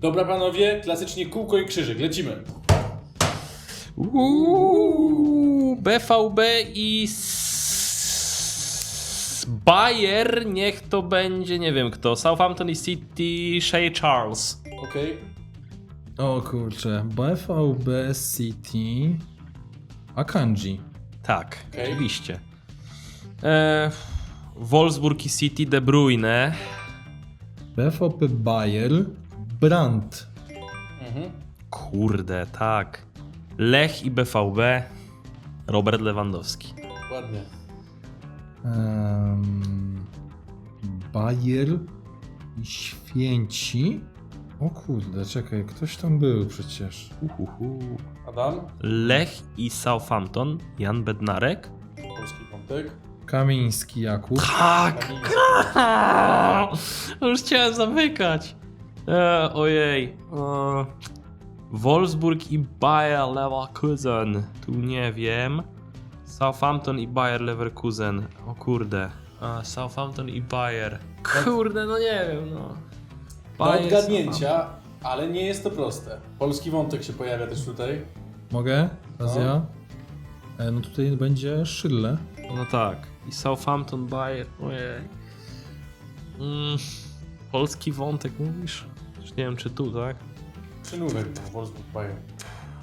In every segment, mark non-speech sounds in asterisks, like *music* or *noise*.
Dobra panowie, klasycznie kółko i krzyżyk, lecimy. Uuu, BVB i s- Bayer, niech to będzie, nie wiem kto, Southampton i City, Shea Charles. Okej. O kurczę, BVB City Akanji. Tak, Okej. oczywiście. E, Wolfsburg i City, De Bruyne. BVB Bayer Brandt. Mhm. Kurde, tak. Lech i BVB, Robert Lewandowski. Ładnie. Um, Bayer i Święci. O kurde, czekaj, ktoś tam był przecież. Uhuhu. Adam, Lech i Southampton, Jan Bednarek. polski wątek. Kamiński Jakub. Tak! *laughs* Już chciałem zamykać. E, ojej. E, Wolfsburg i Bayer Leverkusen. Tu nie wiem. Southampton i Bayer Leverkusen. O kurde. A, Southampton i Bayer. Kurde, no nie wiem, no. Do Bayer, odgadnięcia, ale nie jest to proste. Polski wątek się pojawia też tutaj. Mogę? Teraz No. ja? E, no tutaj będzie. Southampton. No tak. I Southampton, Bayer. Ojej. Mm, polski wątek mówisz? Już nie wiem, czy tu, tak? Przynówek był Wolfsburg Bayern.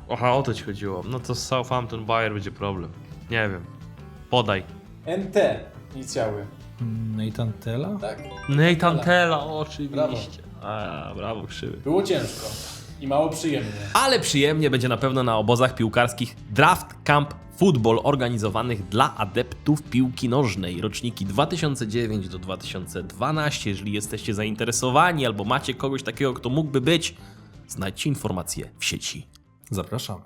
Aha, o to ci chodziło. No to z Southampton Bayer będzie problem. Nie wiem. Podaj. NT, inicjały. Nathan Tella? Tak. Nathan Tella, oczywiście. A, brawo, krzywy. Było ciężko i mało przyjemnie. Ale przyjemnie będzie na pewno na obozach piłkarskich Draft Camp Football organizowanych dla adeptów piłki nożnej. Roczniki 2009 do 2012. Jeżeli jesteście zainteresowani albo macie kogoś takiego, kto mógłby być, znajdźcie informacje w sieci. Zapraszamy.